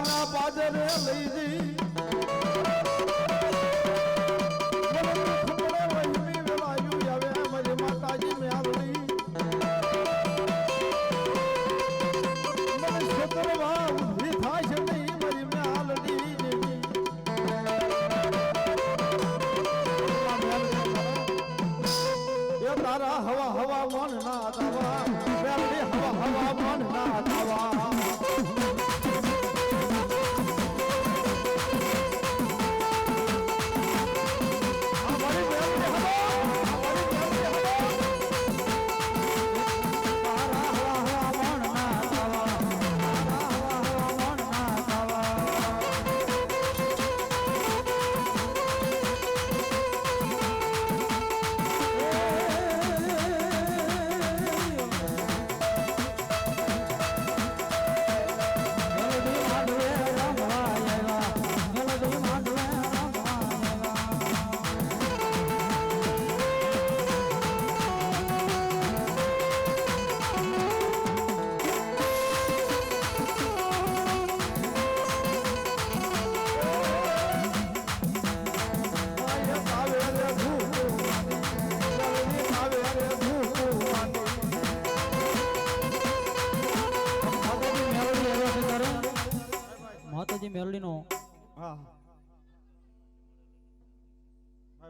ગામના બાજરે લઈ જઈ માતાજી મ્યાલડી મને છોકરવા ઊભી થાય છે નહીં મારી મ્યાલડી એ તારા હવા હવા મન હવા હવા મન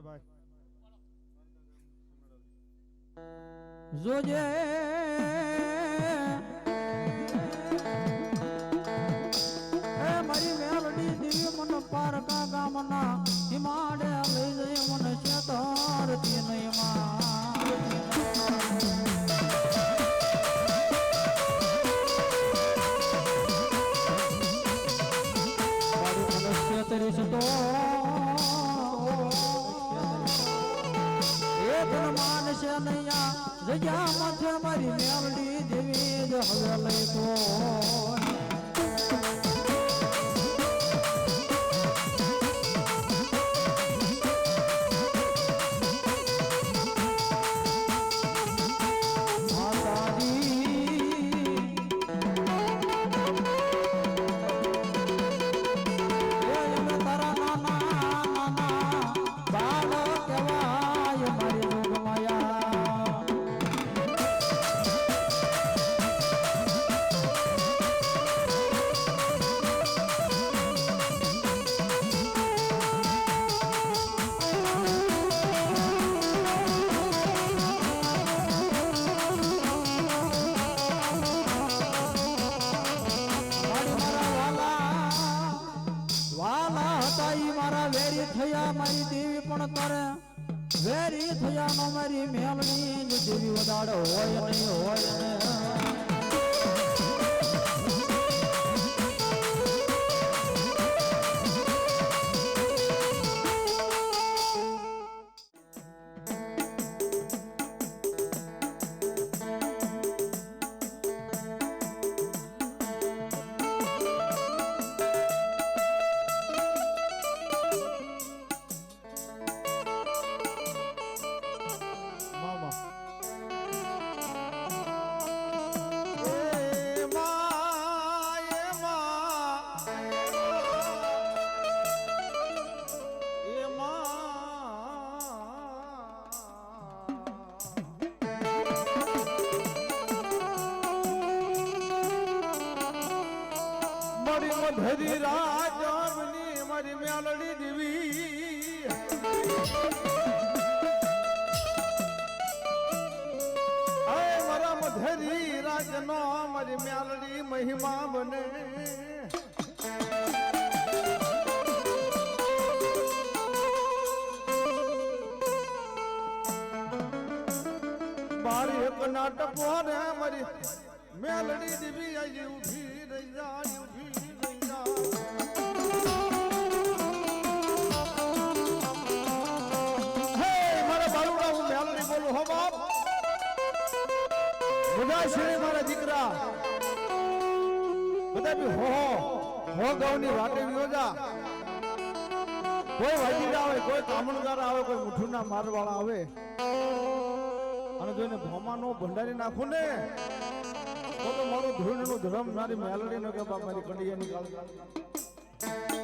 બાય બાય જોજે એ મારી મેલડી દિવ્ય મન પારકા ગામના હિમાડે મીરાનો મારી મેલની જ દેવી વધાડો હોય નહીં હોય હરી રાજ નો મારી મ્યાલડી મહિમા બને. મારી એક નાટક રે મારી મેલડી દીવી આવી ઊભી રહી બધા શ્રી મારા દીકરા. બધા બી હો હો ગાઉની વાટે યોજા કોઈ વાજીરા આવે, કોઈ કામણદાર આવે, કોઈ મુઠુના મારવાળા આવે. અને જોઈને ભોમાનો ભંડારી નાખું ને, તો તો મારું ધોઈનું ધર્મ મારી મેલડીનો કે બાપ મારી કડિયાની કાળ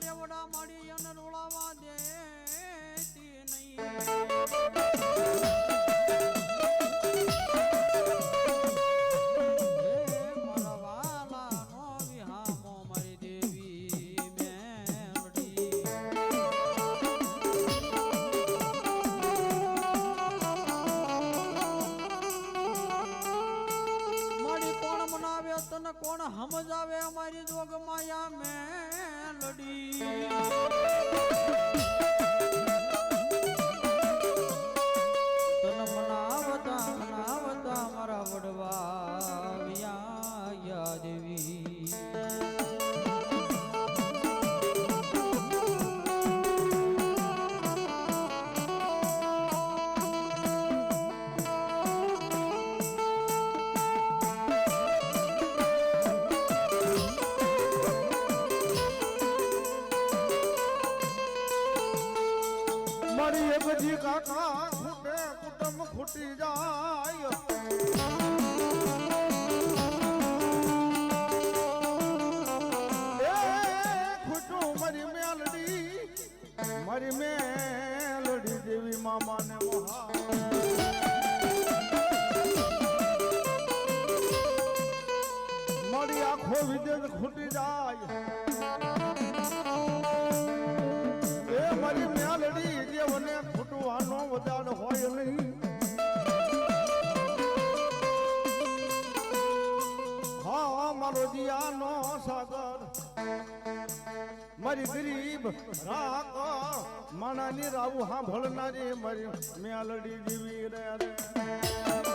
પારેવડા માડી અને રોળાવા દેતી નહીં. કોણ સમજાવે અમારી જોગ માયા મેલડી તને આખો વિદેશ ખૂટી જાય. એ મારી મેલડી દેવને ખૂટવાનો વધાર હોય નહીં. હા, મારો દિયાનો સાગર. મારી ગરીબ રાક માણાની રાવું હા ભળનારી મારી મેલડી જીવી રે રે.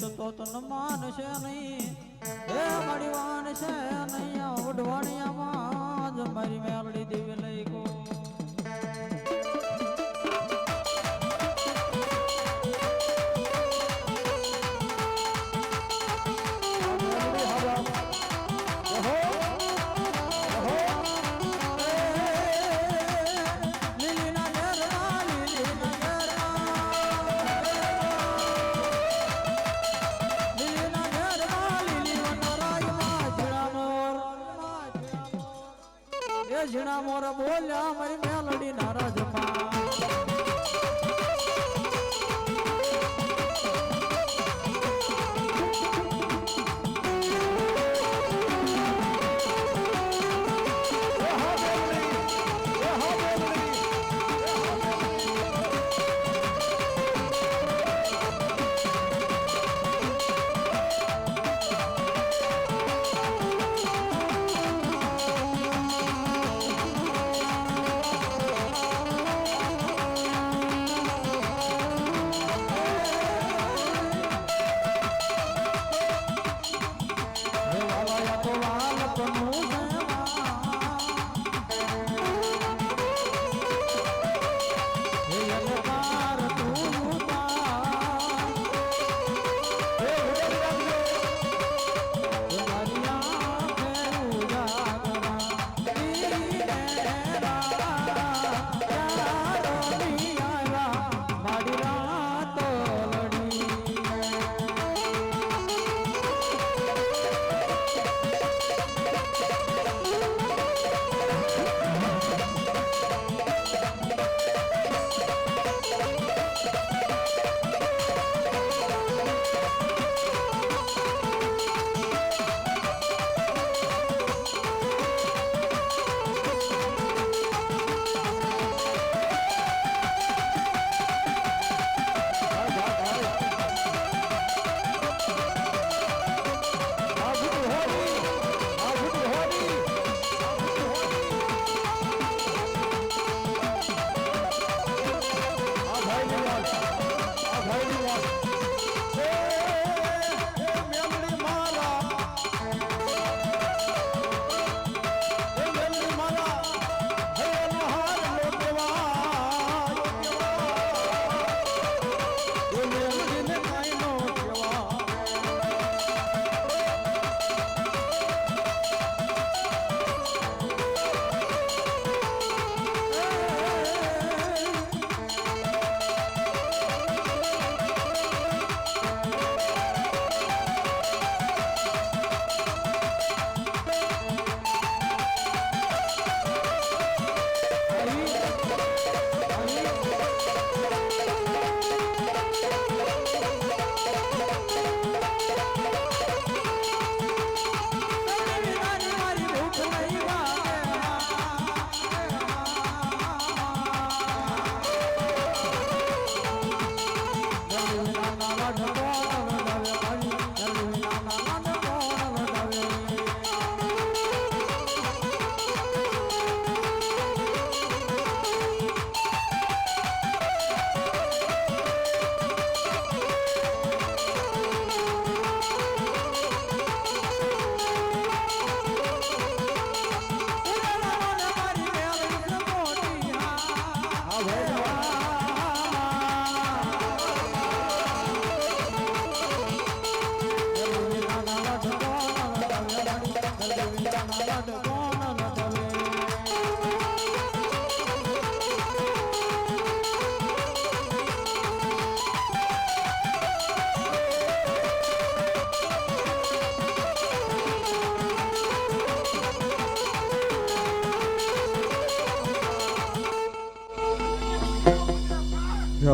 ત્રીસ તો તન માનશે નહીં. હે મળવાન વાન છે નહીં ઉડવાણિયામાં જ મારી મેલડી દેવી ઝીણા મોર બોલ્યા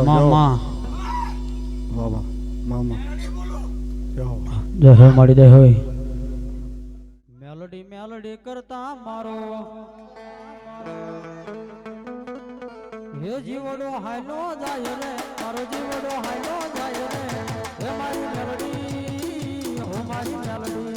મામા મામા મામા જય હોય મળી દે હોય મેલોડી મેલોડી કરતા મારો. હે જીવડો હાલો જાય રે, મારો જીવડો હાલો જાય રે. હે મારી મેલડી, હો મારી મેલોડી.